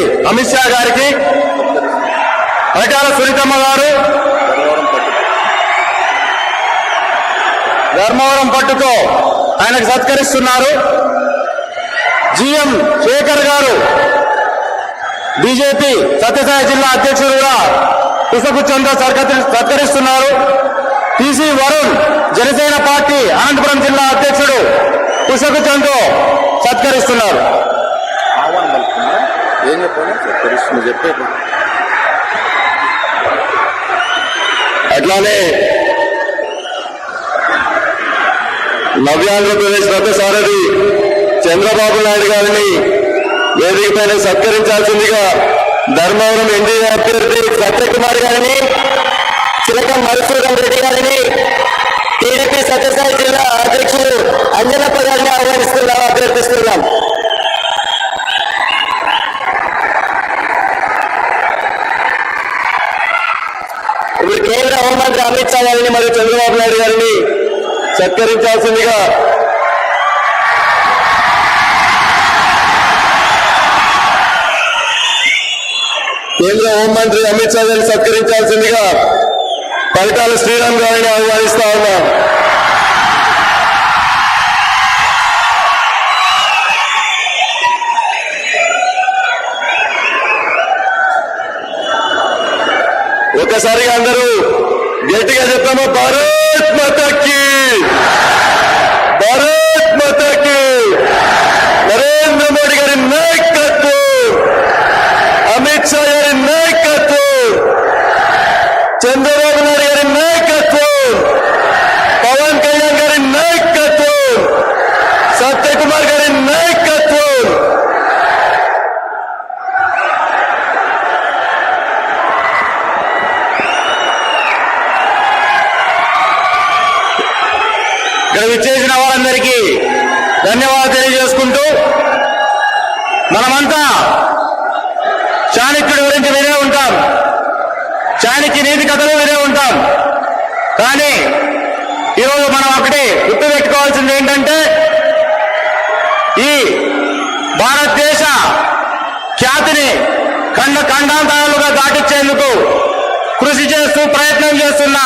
హోంమంత్రి అమిత్ షా గారికి. పరిటాల సునీతమ్మ గారు. ధర్మవరం పట్టుతో ఆయనకు సత్కరిస్తున్నారు. జిఎం శేఖర్ గారు. బీజేపీ సత్యసాయి జిల్లా అధ్యక్షుడుగా పుష్పగుచ్చంతో సత్కరిస్తున్నారు. పిసి వరుణ్ జనసేన పార్టీ అనంతపురం జిల్లా అధ్యక్షుడు పుష్పగుచ్చంతో సత్కరిస్తున్నారు. ఆహ్వానం ఏం చెప్పాలి తెలుస్తుంది చెప్పే అట్లానే నవ్యాంధ్రప్రదేశ్ పెద్ద సారథి చంద్రబాబు నాయుడు గారిని వేదిక పైన సత్కరించాల్సిందిగా ధర్మవరం ఎన్డీఏ అభ్యర్థి సత్యకుమార్ గారిని చిలకం మధుసూదన్ రెడ్డి గారిని టీడీపీ సత్యసాయి జిల్లా అధ్యక్షుడు అంజనప్ప గారిని ఆహ్వానిస్తున్నారు అభ్యర్థిస్తున్నాం ఇప్పుడు కేంద్ర అమిత్ షా గారిని మరియు చంద్రబాబు నాయుడు గారిని సత్కరించాల్సిందిగా కేంద్ర హోంమంత్రి అమిత్ షా గారిని సత్కరించాల్సిందిగా పరిటాల శ్రీరామ్ గారిని ఆహ్వానిస్తా ఉన్నా. ఒకసారిగా అందరూ Geldi geldi tamam barış mı ధన్యవాదాలు తెలియజేసుకుంటూ మనమంతా చాణక్యుడి గురించి వినే ఉంటాం. చాణక్య నీతి కథలు వినే ఉంటాం. కానీ ఈరోజు మనం ఒకటి గుర్తుపెట్టుకోవాల్సింది ఏంటంటే ఈ భారతదేశ ఖ్యాతిని ఖండ ఖండాంతరాలుగా దాటించేందుకు కృషి చేస్తూ ప్రయత్నం చేస్తున్న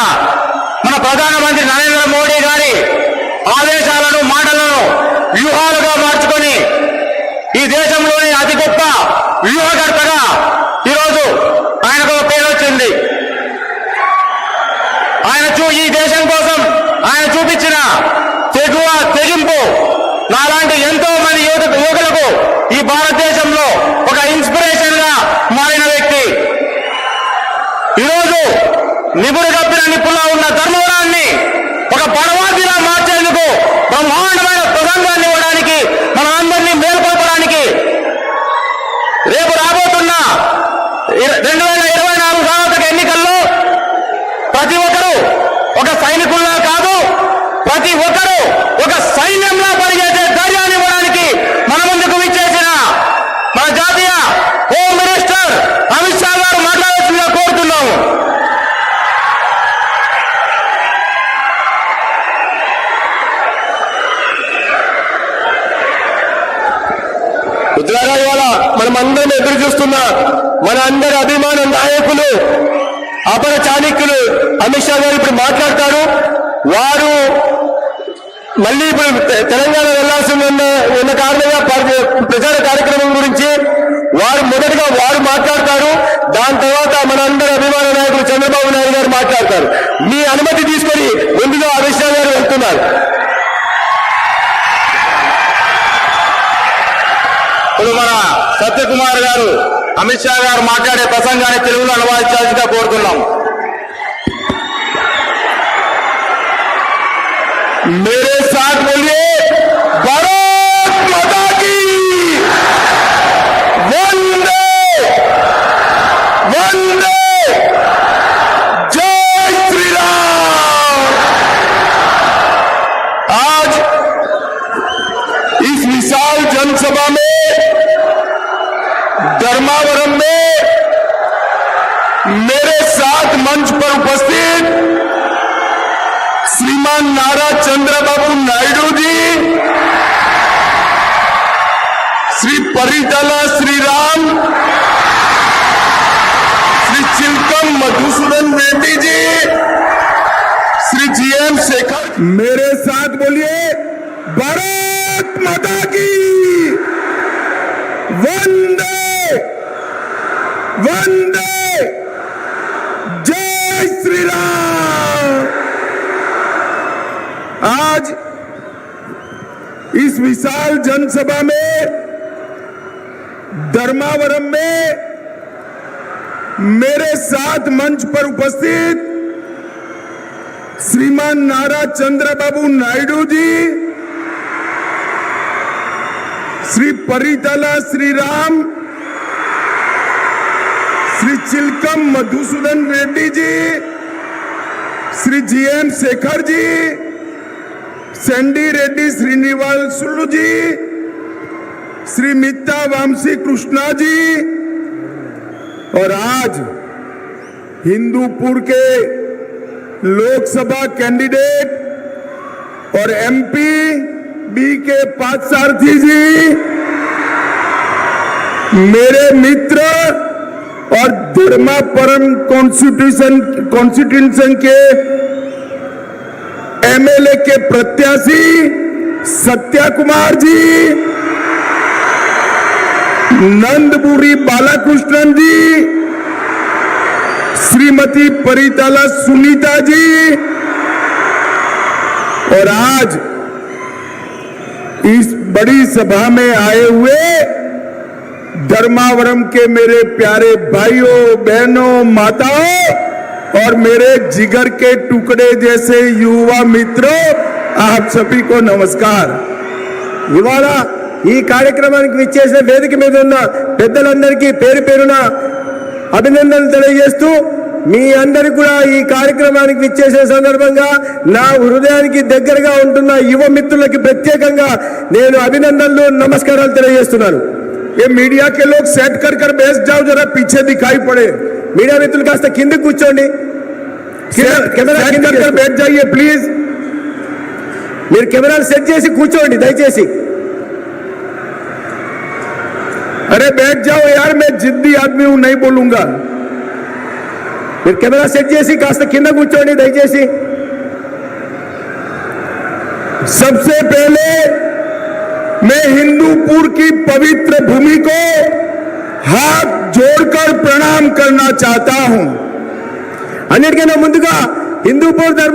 మన ప్రధానమంత్రి నరేంద్ర మోడీ గారి ఆదేశాలను మాటలను వ్యూహాలుగా మార్చుకొని ఈ దేశంలోని అతి గొప్ప వ్యూహకర్తగా ఈరోజు ఆయనకు పేరు వచ్చింది. ఆయన చూ ఈ దేశం కోసం ఆయన చూపించిన తెగువ తెగింపు నాలాంటి ఎంతో మంది యువత యువకులకు ఈ భారతదేశంలో ఒక ఇన్స్పిరేషన్గా మారిన వ్యక్తి. ఈరోజు నిపుడు కప్పిన నిపుణులా ఉన్న ధర్మవరాన్ని ఒక పడవ బ్రహ్మాండమైన ప్రసంగాన్ని ఇవ్వడానికి మన అందరినీ మేల్కొల్పడానికి రేపు రాబోతున్న రెండు వేల ఇరవై నాలుగు సార్వత్రిక ఎన్నికల్లో ప్రతి ఒక్కరూ ఒక సైనికుల్లా కాదు ప్రతి ఒక్కరూ ఒక సైన్యంలా పనిచేసే ధైర్యాన్ని ఇవ్వడానికి మన ముందుకు విచ్చేసిన మన జాతీయ హోమ్ మినిస్టర్ అమిత్ షా గారు మాట్లాడాల్సిందిగా కోరుతున్నాము ఉద్రాగా ఇవాళ మనమందరం ఎదురు చూస్తున్న మన అందరి అభిమాన నాయకులు అపర చాణక్యులు అమిత్ షా గారు ఇప్పుడు మాట్లాడతారు. వారు మళ్ళీ ఇప్పుడు తె- తెలంగాణ వెళ్ళాల్సి ఉన్న కారణంగా ప్రచార కార్యక్రమం గురించి వారు మొదటగా వారు మాట్లాడతారు. దాని తర్వాత మన అందరి అభిమాన నాయకులు చంద్రబాబు నాయుడు గారు మాట్లాడతారు. మీ అనుమతి తీసుకొని ముందుగా అమిత్ షా గారు వెళ్తున్నారు. ఇప్పుడు మన సత్యకుమార్ గారు అమిత్ షా గారు మాట్లాడే ప్రసంగాన్ని తెలుగులో అనువాదించాల్సిగా కోరుతున్నాం मेरे साथ बोलिए भारत माता की वंदे वंदे जय श्री राम आज इस विशाल जनसभा में श्रीमान नारा चंद्रबाबू नायडू जी। श्री परितला श्री राम। श्री चिलकम मधुसूदन रेड्डी जी। श्री जीएम शेखर। मेरे साथ बोलिए, भारत माता की। वंदे वंदे जय श्री राम आज इस विशाल जनसभा में, धर्मावरम में मेरे साथ मंच पर उपस्थित श्रीमान नारा चंद्रबाबू नायडू जी, श्री परितला श्री राम श्री चिलकम मधुसूदन रेड्डी जी, श्री जीएम शेखर जी सैंडी रेड्डी श्रीनिवासुलु जी श्री मित्ता वामसी कृष्णा जी और आज हिंदूपुर के लोकसभा कैंडिडेट और MP B K Parthasarathi ji, मेरे मित्र और धर्मापरम कॉन्स्टिट्यूशन कॉन्स्टिट्यूशन के एमएलए के प्रत्याशी सत्या कुमार जी नंदपुरी बालाकृष्णन जी, श्रीमती परिताला सुनीता जी, और आज इस बड़ी सभा में आए हुए धर्मावरम के मेरे प्यारे भाइयों, बहनों, माताओं और मेरे जिगर के टुकड़े जैसे युवा मित्रों आप सभी को नमस्कार ఇవాళ ఈ కార్యక్రమానికి విచ్చేసిన వేదిక మీద ఉన్న పెద్దలందరికీ పేరు పేరున అభినందనలు తెలియజేస్తూ మీ అందరికి కూడా ఈ కార్యక్రమానికి విచ్చేసిన సందర్భంగా నా హృదయానికి దగ్గరగా ఉంటున్న యువ మిత్రులకి ప్రత్యేకంగా నేను అభినందనలు నమస్కారాలు తెలియజేస్తున్నాను ये मीडिया के लोग सेट कर कर बैठ जाओ जरा पीछे दिखाई पड़े మీడియా మిత్రులు కాస్త కిందకి కూర్చోండి కింద- सेट కెమెరా सेट కిందకి कर कर बैठ जाइए प्लीज మీరు కెమెరాలు సెట్ చేసి కూర్చోండి దయచేసి अरे बैठ जाओ यार मैं जिद्दी आदमी हूं नहीं बोलूंगा మీరు కెమెరా సెట్ చేసి కాస్త కింద కూర్చోండి దయచేసి सबसे पहले मैं हिंदूपुर की पवित्र भूमि को हाथ जोड़कर प्रणाम करना चाहता हूं అన్నిటికైనా ముందుగా హిందూపూర్ ధర్మ